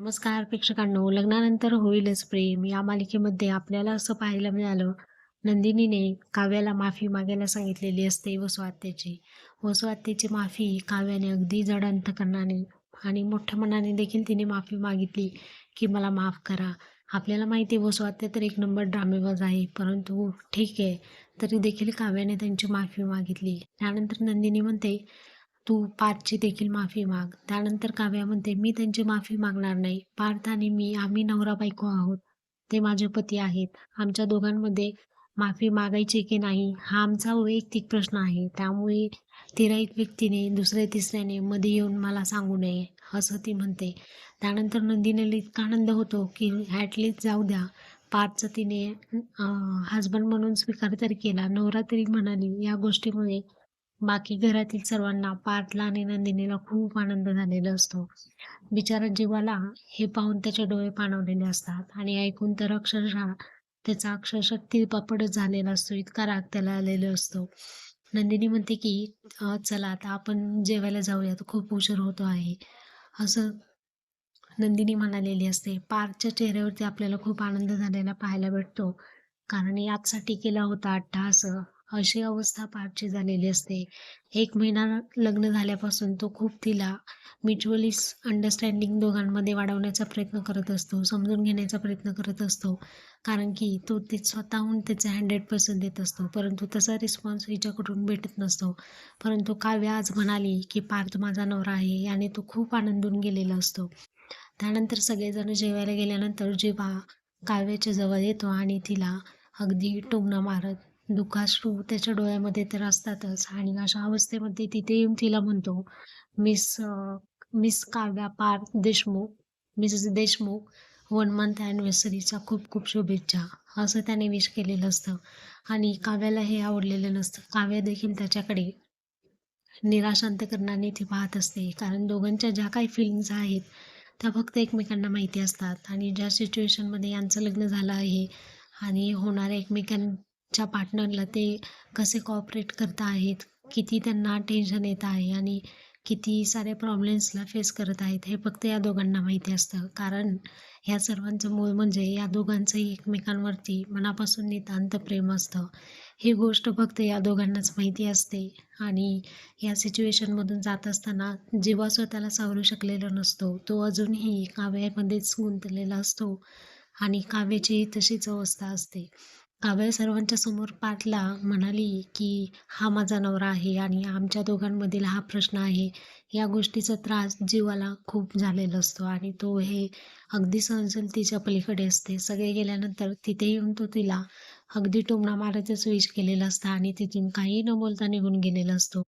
नमस्कार प्रेक्षकांनो. लग्नानंतर होईलच प्रेम. या मालिकेमध्ये आपल्याला असं पाहायला मिळालं नंदिनीने काव्याला माफी मागायला सांगितलेली असते वसुआत्याची वसुआत्याची माफी काव्याने अगदी जडंतकरणाने आणि मोठ्या मनाने देखील तिने माफी मागितली की मला माफ करा. आपल्याला माहिती आहे वसुआत्या तर एक नंबर ड्रामेबाज आहे परंतु ठीक आहे तरी देखील काव्याने त्यांची माफी मागितली. त्यानंतर नंदिनी म्हणते तू पार्थची देखील माफी माग. त्यानंतर काव्या म्हणते मी त्यांची माफी मागणार नाही. पार्थ आणि मी आम्ही नवरा बायको आहोत. ते माझे पती आहेत. आमच्या दोघांमध्ये माफी मागायची की नाही हा आमचा वैयक्तिक प्रश्न आहे. त्यामुळे तिराईत व्यक्तीने दुसऱ्या तिसऱ्याने मध्ये येऊन मला सांगू नये असं ती म्हणते. त्यानंतर नंदिनीला इतका आनंद होतो की ॲटलिस्ट जाऊ द्या. पार्थचं तिने हजबंड म्हणून स्वीकार तरी केला. नवरा तरी म्हणाली या गोष्टीमुळे बाकी घरातील सर्वांना पार्थला आणि नंदिनीला खूप आनंद झालेला असतो. बिचारा जीवाला हे पाहून त्याचे डोळे पाणवलेले असतात आणि ऐकून तर अक्षरशः त्याचा अक्षरशः तिळपापडच झालेला असतो इतका राग त्याला आलेला असतो. नंदिनी म्हणते की चला आता आपण जेवायला जाऊया तर खूप उशीर होतो आहे. असं नंदिनी म्हणालेली असते. पार्थच्या चेहऱ्यावरती आपल्याला खूप आनंद झालेला पाहायला भेटतो. कारण याचसाठी केला होता अट्टहास अशी अवस्था पारची झालेली असते. एक महिना लग्न झाल्यापासून तो खूप तिला म्युच्युअली अंडरस्टँडिंग दोघांमध्ये वाढवण्याचा प्रयत्न करत असतो समजून घेण्याचा प्रयत्न करत असतो. कारण की तो ते स्वतःहून त्याचे हंड्रेड पर्सेंट देत असतो. परंतु तसा रिस्पॉन्स हिच्याकडून भेटत नसतो. परंतु काव्य आज म्हणाली की पार्थ माझा नवरा आहे आणि तो खूप आनंदून गेलेला असतो. त्यानंतर सगळेजण जेवायला गेल्यानंतर जेव्हा काव्याच्या जवळ येतो आणि तिला अगदी टोमणा मारत दुःखाश्रू त्याच्या डोळ्यामध्ये तर असतातच. आणि अशा अवस्थेमध्ये तिथे येऊन तिला म्हणतो मिस मिस काव्या पार Deshmukh Mrs Deshmukh one month ॲनिव्हर्सरीचा खूप खूप शुभेच्छा. असं त्याने विश केलेलं असतं. आणि काव्याला हे आवडलेलं नसतं. काव्या देखील त्याच्याकडे निराशांत करणाने ती पाहत असते. कारण दोघांच्या ज्या काही फिलिंग्ज आहेत त्या फक्त एकमेकांना माहिती असतात. आणि ज्या सिच्युएशनमध्ये यांचं लग्न झालं आहे आणि होणाऱ्या एकमेकां च्या पार्टनरला ते कसे कॉपरेट करत आहेत किती त्यांना टेन्शन येत आहे आणि किती सारे प्रॉब्लेम्सला फेस करत आहेत हे फक्त या दोघांना माहिती असतं. कारण ह्या सर्वांचं मूळ म्हणजे या दोघांचंही एकमेकांवरती मनापासून नितांत प्रेम असतं. ही गोष्ट फक्त या दोघांनाच माहिती असते आणि या सिच्युएशनमधून जात असताना जेव्हा स्वतःला सावरू शकलेला नसतो तो अजूनही काव्यामध्येच गुंतलेला असतो आणि काव्याचीही तशीच अवस्था असते. काव्य सर्वांच्या समोर पाठला म्हणाली की हा माझा नवरा आहे आणि आमच्या दोघांमधील हा प्रश्न आहे. या गोष्टीचा त्रास जीवाला खूप झालेला असतो आणि तो हे अगदी सहनशीलतेच्या पलीकडे असते. सगळे गेल्यानंतर तिथे येऊन तो तिला अगदी टोमणा मारायचाच विष केलेला असतं आणि तिथून काही न बोलता निघून गेलेला असतो.